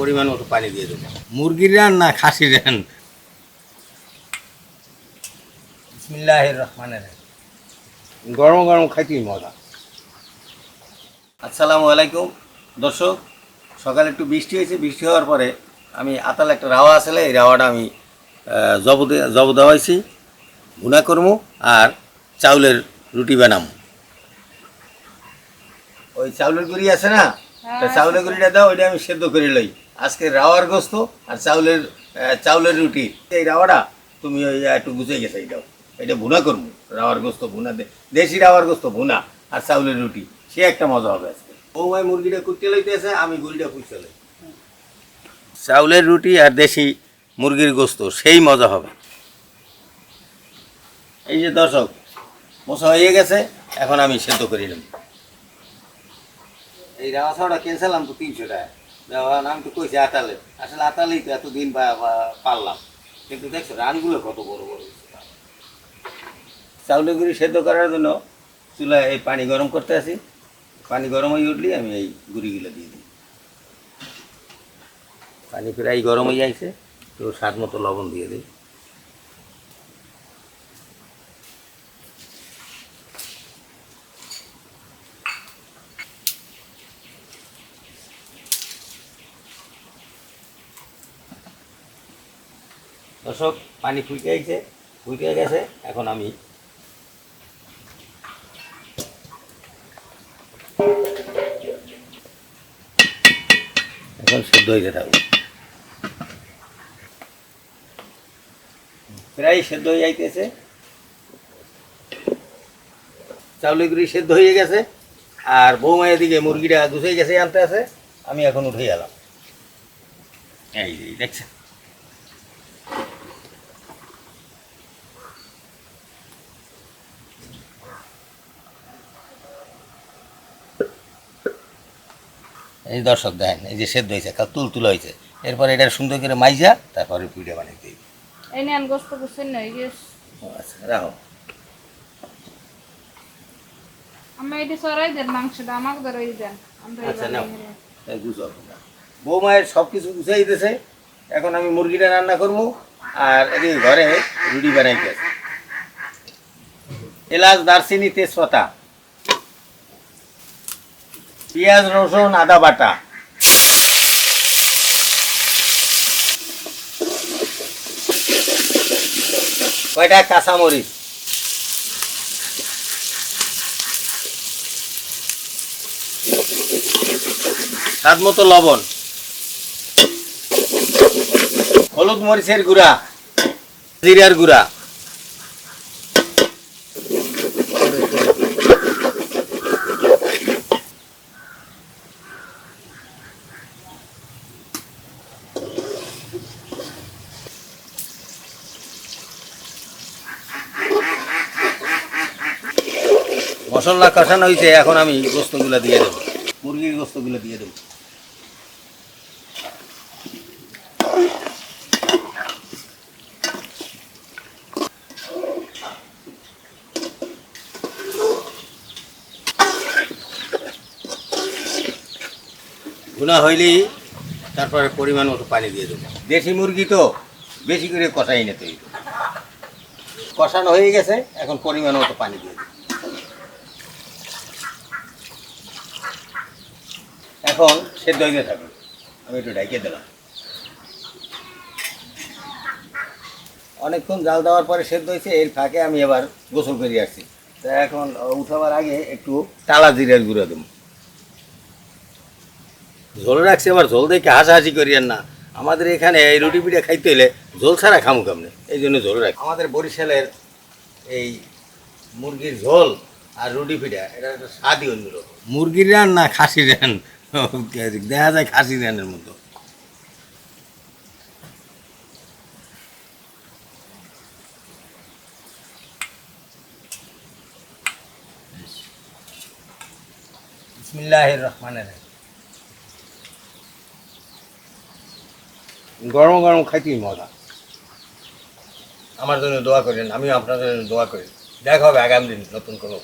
পরিমাণ মতো পানি দিয়ে দেবো। মুরগির রান না খাসির রান? বিসমিল্লাহ রহমানের গরম গরম খাইতেই মজা। আসসালামু আলাইকুম। দর্শক সকালে একটু বৃষ্টি হয়েছে। বৃষ্টি হওয়ার পরে আমি আতাল একটা রাওয়া আসলে এই রাওয়াটা আমি জব জব দেওয়াইছি। ভুনা করব আর চাউলের রুটি বানাবো ওই চাউলের গুড়ি আছে না? চাউলের গুড়িটা দাও ওইটা আমি সেদ্ধ করে লই। আজকে রাওয়ার গোস্ত আর চাউলের চাউলের রুটি। এই রাওয়াটা তুমি ওই একটু গুছিয়ে গেছে এইটাও এটা ভুনা করব। রাওয়ার গোস্ত ভুনা দেশি রাওয়ার গোস্ত ভুনা আর চাউলের রুটি। সে একটা মজা হবে আজকে। বৌমাই মুরগিটা কুটতে লইতেছে, আমি গুড়িটা কুচতে লই। চাউলের রুটি আর দেশি মুরগির গোস্ত, সেই মজা হবে। এই যে দর্শক, মশা হয়ে গেছে, এখন আমি সেদ্ধ করে এই রাওয়া ছাড়া কিনছিলাম তো তিনশো টাকা। দেওয়া নাম তো কইছে আতালে। আসলে আতালেই তো এতদিন পারলাম। কিন্তু দেখছ, রানগুলো কত বড় বড় গুঁড়ি সেদ্ধ করার জন্য চুলায় এই পানি গরম করতে আসি পানি গরম হয়ে উঠলেই আমি এই গুঁড়িগুলো দিয়ে দিই। পানি প্রায় গরম হয়ে যাইছে। তো স্বাদ মতো লবণ দিয়ে দিই। দর্শক, পানি ফুটে গেছে ফুটে গেছে, এখন আমি এখন সেদ্ধ হয়ে থাকবে। প্রায় সেদ্ধ হয়ে যাইতেছে। চাউলের গুড়ি সেদ্ধ হয়ে গেছে, আর বৌমা এদিকে মুরগিটা গুছিয়ে গেছে, আনতে আছে। আমি এখন উঠে গেলাম। এই দেখছেন? এই দর্শক দেখেন এই যে সেদ্ধ হয়েছে কাল তুল তুলা হয়েছে। এরপর এটা সুন্দর করে মাইজা তারপরে পিঠে বানাই দিই। এই নেন গোস্ত করছেন না আচ্ছা রাখো। আমি এটি সরাই দেন মাংসটা আমাকে ধরাই দেন। আচ্ছা নাও। এই গুছাও বৌমায়ের সব কিছু গুছাই দিতেছে। এখন আমি মুরগিটা রান্না করব আর এদিকে ঘরে রুটি বানাইতে এলাচ দারচিনি তেজপাতা। পেঁয়াজ রসুন আদা বাটা। কয়টা? কাঁচামরিচ। স্বাদ মতো লবণ। হলুদ মরিচের গুঁড়া। জিরার গুঁড়া। মশলা কষানো হয়েছে, এখন আমি গোস্তগুলো দিয়ে দেবো। মুরগির গোস্তগুলো দিয়ে দেবো। গুণা হইলেই তারপরে পরিমাণ মতো পানি দিয়ে দেবো। দেশি মুরগি তো বেশি করে কষাই হইবে। কষানো হয়ে গেছে, এখন পরিমাণ মতো পানি দিয়ে দেবো। এখন সেদ্ধ হইতে থাকবে আমি একটু ঢাকিয়ে দিলাম। অনেকক্ষণ জাল দেওয়ার পরে সেদ্ধ হয়েছে, এর ফাঁকে আমি এবার গোসল করে আসছি। তা এখন উঠাবার আগে একটু টালা জিরার গুঁড়ো দেবো। ঝোল রাখছি আবার ঝোল দেখে হাসাহাসি করিয়েন না। আমাদের এখানে এই রুটি পিঠা খাইতে হলে ঝোল ছাড়া খামু কামনে? এই জন্য ঝোল রাখি আমাদের বরিশালের এই মুরগির ঝোল আর রুটি পিঠা, এটা একটা স্বাদই অন্যরকম মুরগির রান না খাসির রান দেখা যায় খাসির রানের মতো। বিসমিল্লাহির রহমানির রহিম। গরম গরম খাইতেই মজা। আমার জন্য দোয়া করেন আমিও আপনাদের জন্য দোয়া করি। দেখা হবে আগামী দিন নতুন কোনো